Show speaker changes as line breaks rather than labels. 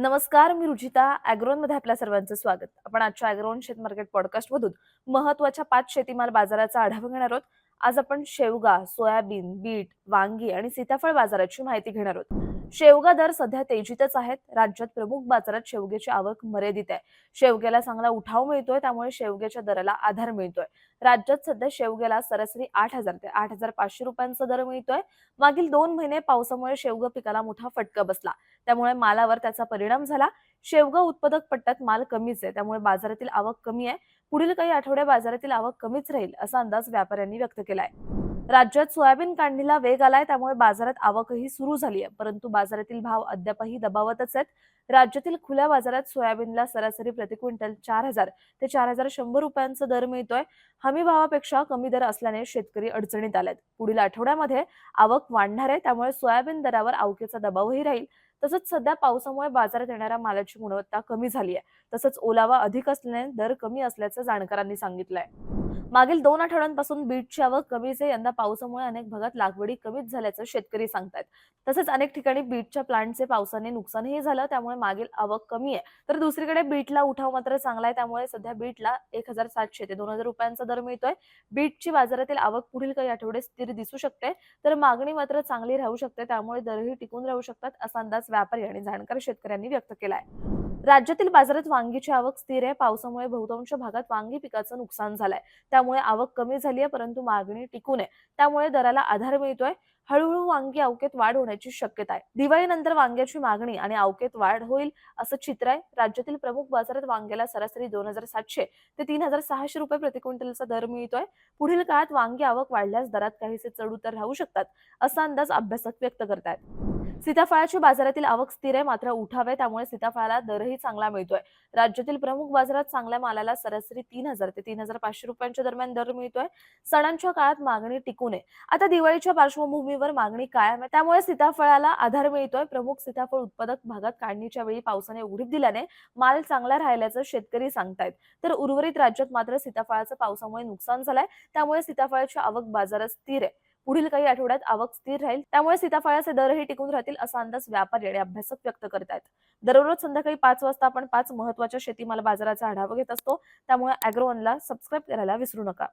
नमस्कार मी रुचिता अॅग्रोनमध्ये आपल्या सर्वांचं स्वागत. आपण आजच्या अॅग्रोन शेत मार्केट पॉडकास्ट मधून महत्त्वाच्या पाच शेतीमाल बाजाराचा आढावा घेणार आहोत. आज आपण शेवगा सोयाबीन बीट वांगी आणि सीताफळ बाजाराची माहिती घेणार आहोत. शेवगा दर सध्या तेजीतच आहेत. राज्यात प्रमुख बाजारात शेवग्याची आवक मर्यादित आहे. शेवग्याला चांगला उठाव मिळतोय त्यामुळे शेवग्याच्या दराला आधार मिळतोय. राज्यात सध्या शेवग्याला सरासरी आठ हजार ते आठ हजार पाचशे रुपयांचा दर मिळतोय. मागील दोन महिने पावसामुळे शेवगा पिकाला मोठा फटका बसला. त्यामुळे मालावर त्याचा परिणाम झाला. शेवगा उत्पादक पट्ट्यात माल कमीच आहे. त्यामुळे बाजारातील आवक कमी आहे. पुढील काही आठवड्या बाजारातील आवक कमीच राहील असा अंदाज व्यापाऱ्यांनी व्यक्त केलाय. राज्यात सोयाबीन काढणीला वेग आलाय त्यामुळे बाजारात आवकही सुरू झाली आहे परंतु बाजारातील भाव अद्यापही दबावतच आहेत. राज्यातील खुल्या बाजारात सोयाबीनला सरासरी प्रति क्विंटल चार हजार ते चार हजार शंभर रुपयांचा दर मिळतोय. हमी भावापेक्षा कमी दर असल्याने शेतकरी अडचणीत आलेत. पुढील आठवड्यामध्ये आवक वाढणार आहे त्यामुळे सोयाबीन दरावर आवकेचा दबावही राहील. तसंच सध्या पावसामुळे बाजारात येणाऱ्या मालाची गुणवत्ता कमी झाली आहे तसंच ओलावा अधिक असल्याने दर कमी असल्याचं जाणकारांनी सांगितलंय. मागील दोन आठवड्यांपासून बीटची आवक कमीच आहे. यंदा पावसामुळे अनेक भागात लागवडी कमीच झाल्याचं शेतकरी सांगतायत. तसंच अनेक ठिकाणी बीटच्या प्लांटचे पावसाने नुकसानही झालं त्यामुळे मागील आवक कमी आहे. तर दुसरीकडे बीटला उठाव मात्र चांगला आहे. त्यामुळे सध्या बीटला एक हजार सातशे ते दोन हजार रुपयांचा दर मिळतोय. बीटची बाजारातील आवक पुढील काही आठवडे स्थिर दिसू शकते. तर मागणी मात्र चांगली राहू शकते. त्यामुळे दरही टिकून राहू शकतात असा अंदाज व्यापारी आणि जाणकार शेतकऱ्यांनी व्यक्त केलाय. राज्यातील बाजारात वांगीची आवक स्थिर आहे. पावसामुळे बहुतांश भागात वांगी पिकाचं नुकसान झालंय. त्यामुळे आवक कमी झाली आहे परंतु मागणी टिकून आहे. त्यामुळे दराला आधार मिळतोय. हळूहळू वांगी अवकेत वाढ होण्याची शक्यता आहे. दिवाळीनंतर वांग्याची मागणी आणि अवकेत वाढ होईल असं चित्र आहे. राज्यातील प्रमुख बाजारात वांग्याला सरासरी दोन हजार सातशे ते तीन हजार सहाशे रुपये प्रति क्विंटलचा दर मिळतोय. पुढील काळात वांगी आवक वाढल्यास दरात काहीसे चढ उतर राहू शकतात असा अंदाज अभ्यासक व्यक्त करतायत. सीताफळाची बाजारातील आवक स्थिर आहे मात्र उठाव आहे त्यामुळे सीताफळाला दरही चांगला मिळतोय. राज्यातील प्रमुख बाजारात चांगल्या मालाला सरासरी तीन हजार ते तीन हजार पाचशे रुपयांच्या दरम्यान दर मिळतोय. सणांच्या काळात मागणी टिकून आहे. आता दिवाळीच्या पार्श्वभूमीवर मागणी कायम आहे. त्यामुळे सीताफळाला आधार मिळतोय. प्रमुख सीताफळ उत्पादक भागात काढणीच्या वेळी पावसाने उघडीप दिल्याने माल चांगला राहिल्याचं शेतकरी सांगतायत. तर उर्वरित राज्यात मात्र सीताफळाचं पावसामुळे नुकसान झालंय. त्यामुळे सीताफळाची आवक बाजारात स्थिर आहे. पुढील काही आठवड्यात आवक स्थिर राहील. त्यामुळे सीताफळाचे दरही टिकून राहतील असा अंदाज व्यापारी आणि अभ्यासक व्यक्त करतायत दररोज संध्याकाळी पाच वाजता आपण पाच महत्त्वाच्या शेतीमाल बाजाराचा आढावा घेत असतो. त्यामुळे अॅग्रोवनला सबस्क्राईब करायला विसरू नका.